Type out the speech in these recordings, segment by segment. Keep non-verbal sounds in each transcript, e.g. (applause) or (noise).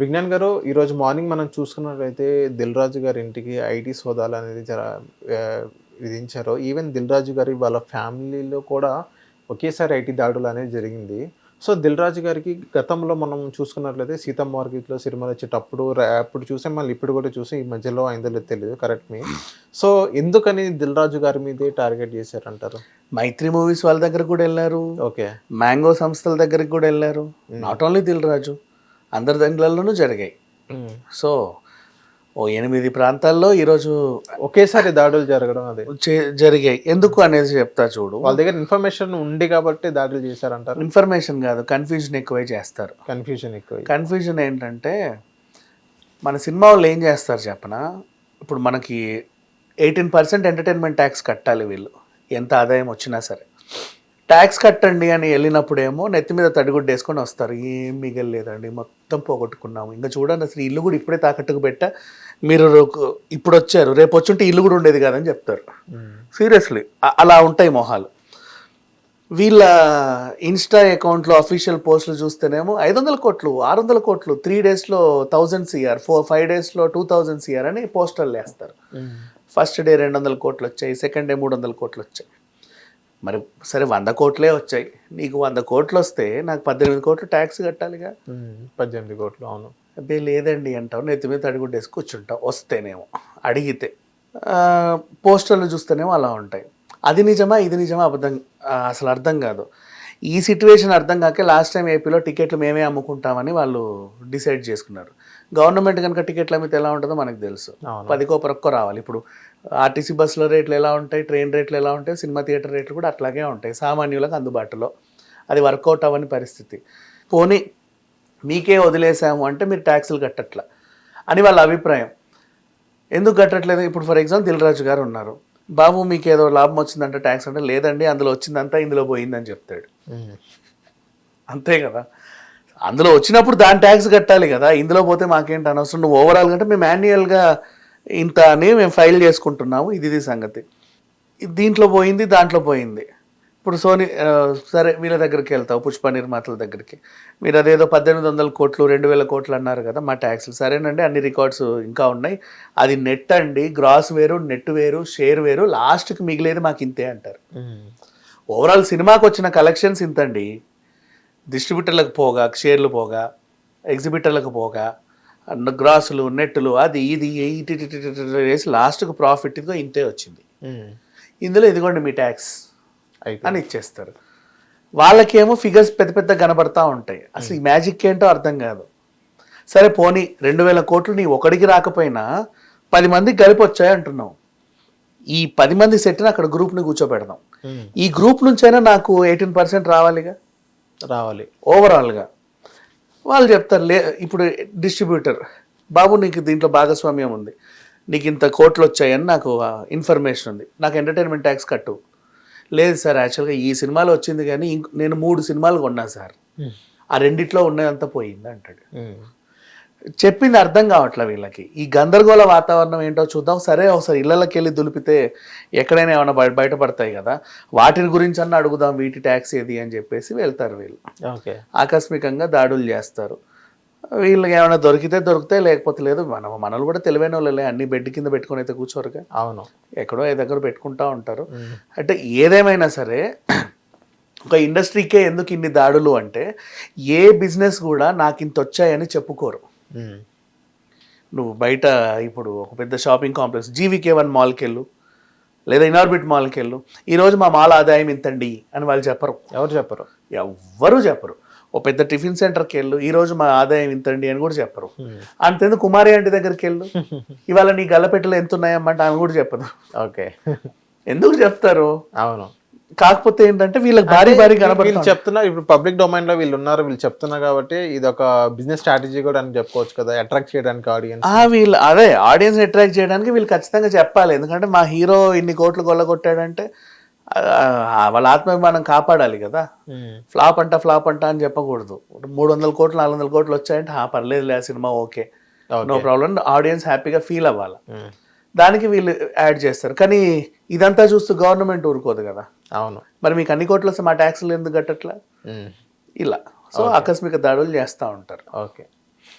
విజ్ఞాన్ గారు ఈరోజు మార్నింగ్ మనం చూసుకున్నట్లయితే దిల్ రాజు గారి ఇంటికి ఐటీ సోదాలు అనేది జర విధించారు. ఈవెన్ దిల్ రాజు గారి వాళ్ళ ఫ్యామిలీలో కూడా ఒకేసారి ఐటీ దాడులు అనేది జరిగింది. సో దిల్ రాజు గారికి గతంలో మనం చూసుకున్నట్లయితే సీతమ్మ మార్కెట్లో సినిమాలు వచ్చేటప్పుడు అప్పుడు చూసాం మళ్ళీ ఇప్పుడు కూడా చూసి. ఈ మధ్యలో అయిందో తెలియదు కరెక్ట్ మీ సో ఎందుకని దిల్ రాజు గారి మీదే టార్గెట్ చేశారంటారు? మైత్రి మూవీస్ వాళ్ళ దగ్గర కూడా వెళ్ళారు. ఓకే. మ్యాంగో సంస్థల దగ్గరికి కూడా వెళ్ళారు. నాట్ ఓన్లీ దిల్ రాజు అందరి దగ్గరలోనూ జరిగాయి. సో ఓ ఎనిమిది ప్రాంతాల్లో ఈరోజు ఒకేసారి దాడులు జరగడం అదే. చే- జరిగాయి. ఎందుకు అనేది చెప్తా చూడు. వాళ్ళ దగ్గర ఇన్ఫర్మేషన్ ఉంది కాబట్టి దాడులు చేశారంటారు. ఇన్ఫర్మేషన్ కాదు కన్ఫ్యూజన్ ఎక్కువై చేస్తారు. కన్ఫ్యూజన్ ఎక్కువ. కన్ఫ్యూజన్ ఏంటంటే మన సినిమా వాళ్ళు ఏం చేస్తారు చెప్పనా? ఇప్పుడు మనకి ఎయిటీన్ పర్సెంట్ ఎంటర్టైన్మెంట్ ట్యాక్స్ కట్టాలి వీళ్ళు. ఎంత ఆదాయం వచ్చినా సరే. ట్యాక్స్ కట్టండి అని వెళ్ళినప్పుడేమో నెత్తి మీద తడిగుడ్డ వేసుకొని వస్తారు. ఏం మిగలలేదండి. మొత్తం పోగొట్టుకున్నాము. ఇంకా చూడండి అసలు ఇల్లు కూడా ఇప్పుడే తాకట్టుకు పెట్టా. మీరు ఇప్పుడు వచ్చారు. రేపు వచ్చుంటే ఇల్లు కూడా ఉండేది కాదని చెప్తారు. సీరియస్లీ. అలా ఉంటాయి మొహాలు. వీళ్ళ ఇన్స్టా అకౌంట్లో అఫీషియల్ పోస్టులు చూస్తేనేమో ఐదు వందల కోట్లు ఆరు వందల కోట్లు త్రీ డేస్లో థౌజండ్ సిఆర్ ఫోర్ ఫైవ్ డేస్లో టూ థౌజండ్ సిఆర్ అని పోస్టర్లు వేస్తారు. ఫస్ట్ డే రెండు వందల కోట్లు వచ్చాయి సెకండ్ డే మూడు వందల కోట్లు వచ్చాయి. మరి సరే వంద కోట్లే వచ్చాయి. నీకు వంద కోట్లు వస్తే నాకు పద్దెనిమిది కోట్లు ట్యాక్స్ కట్టాలిగా. పద్దెనిమిది కోట్లు అవును. అబ్బే లేదండి అంటావు. నెత్తి మీద తడిగుడ్డేసి కూర్చుంటావు. వస్తేనేమో అడిగితే. పోస్టర్లు చూస్తేనేమో అలా ఉంటాయి. అది నిజమా ఇది నిజమా అబద్ధం అసలు అర్థం కాదు. ఈ సిచ్యువేషన్ అర్థం కాక లాస్ట్ టైం ఏపీలో టికెట్లు మేమే అమ్ముకుంటామని వాళ్ళు డిసైడ్ చేసుకున్నారు. గవర్నమెంట్ కనుక టికెట్లు అమ్మితే ఎలా ఉంటుందో మనకు తెలుసు. పదికో పరక్కో రావాలి. ఇప్పుడు ఆర్టీసీ బస్సుల రేట్లు ఎలా ఉంటాయి ట్రైన్ రేట్లు ఎలా ఉంటాయి సినిమా థియేటర్ రేట్లు కూడా అట్లాగే ఉంటాయి సామాన్యులకు అందుబాటులో. అది వర్కౌట్ అవ్వని పరిస్థితి. పోనీ మీకే వదిలేసాము అంటే మీరు ట్యాక్సులు కట్టట్లా అని వాళ్ళ అభిప్రాయం. ఎందుకు కట్టట్లేదు? ఇప్పుడు ఫర్ ఎగ్జాంపుల్ దిల్రాజు గారు ఉన్నారు. బాబు మీకు ఏదో లాభం వచ్చిందంటే ట్యాక్స్ అంటే లేదండి అందులో వచ్చిందంతా ఇందులో పోయిందని చెప్తాడు. అంతే కదా. అందులో వచ్చినప్పుడు దాని ట్యాక్స్ కట్టాలి కదా. ఇందులో పోతే మాకేంటి అనవసరం? నువ్వు ఓవరాల్ అంటే మేము మాన్యువల్గా ఇంత అని మేము ఫైల్ చేసుకుంటున్నాము. ఇది ఇది సంగతి. దీంట్లో పోయింది దాంట్లో పోయింది. ఇప్పుడు సోనీ సరే వీళ్ళ దగ్గరికి వెళ్తావు పుష్ప నిర్మాతల దగ్గరికి మీరు అదేదో పద్దెనిమిది వందల కోట్లు రెండు వేల కోట్లు అన్నారు కదా మా ట్యాక్స్లు సరేనండి అన్ని రికార్డ్స్ ఇంకా ఉన్నాయి అది నెట్ అండి గ్రాస్ వేరు నెట్ వేరు షేర్ వేరు లాస్ట్కి మిగిలేది మాకు ఇంతే అంటారు ఓవరాల్ సినిమాకి వచ్చిన కలెక్షన్స్ ఇంతండి డిస్ట్రిబ్యూటర్లకు పోగా షేర్లు పోగా ఎగ్జిబిటర్లకు పోగా గ్రాసులు నెట్లు అది ఇది వేసి లాస్ట్కి ప్రాఫిట్ ఇదిగో ఇంతే వచ్చింది ఇందులో ఇదిగోండి మీ ట్యాక్స్ అని ఇచ్చేస్తారు. వాళ్ళకేమో ఫిగర్స్ పెద్ద పెద్ద కనబడతా ఉంటాయి. అసలు ఈ మ్యాజిక్ ఏంటో అర్థం కాదు. సరే పోనీ రెండు వేల కోట్లు నీ ఒకడికి రాకపోయినా పది మందికి కలిపి వచ్చాయి అంటున్నావు. ఈ పది మంది సెట్ని అక్కడ గ్రూప్ని కూర్చోబెడదాం. ఈ గ్రూప్ నుంచైనా నాకు ఎయిటీన్ పర్సెంట్ రావాలిగా? రావాలి. ఓవరాల్గా వాళ్ళు చెప్తారు లే ఇప్పుడు డిస్ట్రిబ్యూటర్ బాబు నీకు దీంట్లో భాగస్వామ్యం ఉంది. నీకు ఇంత కోట్లు వచ్చాయని నాకు ఇన్ఫర్మేషన్ ఉంది. నాకు ఎంటర్టైన్మెంట్ ట్యాక్స్ కట్టు. లేదు సార్ యాక్చువల్గా ఈ సినిమాలో వచ్చింది కానీ ఇంక నేను మూడు సినిమాలు కొన్నా సార్. ఆ రెండిట్లో ఉన్నదంతా పోయింది అంటాడు. చెప్పింది అర్థం కావట్లే వీళ్ళకి. ఈ గందరగోళ వాతావరణం ఏంటో చూద్దాం. సరే ఒకసారి ఇళ్ళకి వెళ్ళి దులిపితే ఎక్కడైనా ఏమైనా బయ బయటపడతాయి కదా. వాటిని గురించి అన్న అడుగుదాం వీటి ట్యాక్స్ ఏది అని చెప్పేసి వెళ్తారు వీళ్ళు. ఓకే. ఆకస్మికంగా దాడులు చేస్తారు. వీళ్ళకి ఏమైనా దొరికితే దొరికితే లేకపోతే లేదు. మన మనలు కూడా తెలివైన వాళ్ళే. అన్ని బెడ్ కింద పెట్టుకొని అయితే కూర్చోరుగా. అవును. ఎక్కడో ఏ దగ్గర పెట్టుకుంటా ఉంటారు. అంటే ఏదేమైనా సరే ఒక ఇండస్ట్రీకే ఎందుకు ఇన్ని దాడులు అంటే ఏ బిజినెస్ కూడా నాకు ఇంత వచ్చాయని చెప్పుకోరు. నువ్వు బయట ఇప్పుడు ఒక పెద్ద షాపింగ్ కాంప్లెక్స్ జీవికే వన్ మాల్కి వెళ్ళు లేదా ఇనార్బిట్ మాల్కి వెళ్ళు ఈరోజు మా మాల్ ఆదాయం ఇంతండి అని వాళ్ళు చెప్పరు. ఎవరు చెప్పరు? ఎవ్వరూ చెప్పరు. ఓ పెద్ద టిఫిన్ సెంటర్కి వెళ్ళు. ఈ రోజు మా ఆదాయం ఇంతండి అని కూడా చెప్పరు. అంతేందుకు కుమారి ఆంటీ దగ్గరికి వెళ్ళు. (laughs) ఇవాళ నీ గల్లపెట్టెలు ఎంత ఉన్నాయమ్మంటే ఆమె కూడా చెప్పదు. ఓకే. (laughs) ఎందుకు చెప్తారు? అవును. కాకపోతే ఏంటంటే వీళ్ళకి భారీ భారీ వీళ్ళు కనబడుతుంది చెప్తున్నారు ఇప్పుడు పబ్లిక్ డొమైన్లో వీళ్ళు ఉన్నారు వీళ్ళు చెప్తున్నారు కాబట్టి ఇది ఒక బిజినెస్ స్ట్రాటజీ కూడా అని చెప్పుకోవచ్చు కదా అట్రాక్ట్ చేయడానికి ఆడియన్స్ ఆ వీళ్ళు అదే ఆడియన్స్ అట్రాక్ట్ చేయడానికి వీళ్ళు ఖచ్చితంగా చెప్పాలి. ఎందుకంటే మా హీరో ఇన్ని కోట్లు కొల్లగొట్టాడంటే వాళ్ళ ఆత్మాభిమానం కాపాడాలి కదా. ఫ్లాప్ అంట ఫ్లాప్ అంట అని చెప్పకూడదు. మూడు వందల కోట్లు నాలుగు వందల కోట్లు వచ్చాయంటే ఆ పర్లేదు లే ఆ cinema okay. No problem. Audience హ్యాపీగా ఫీల్ అవ్వాలి. దానికి వీళ్ళు యాడ్ చేస్తారు. కానీ ఇదంతా చూస్తూ గవర్నమెంట్ ఊరుకోదు కదా. అవును. మరి మీకు అన్ని కోట్లు వస్తే మా ట్యాక్స్లు ఎందుకు కట్టట్లా? ఇలా. సో ఆకస్మిక దాడులు చేస్తూ ఉంటారు. ఓకే.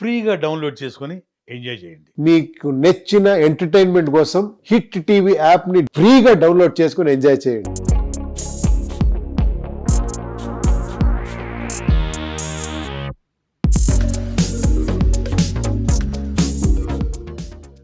ఫ్రీగా డౌన్లోడ్ చేసుకొని ఎంజాయ్ చేయండి. మీకు నచ్చిన ఎంటర్టైన్మెంట్ కోసం హిట్ టీవీ యాప్ని ఫ్రీగా డౌన్లోడ్ చేసుకుని ఎంజాయ్ చేయండి.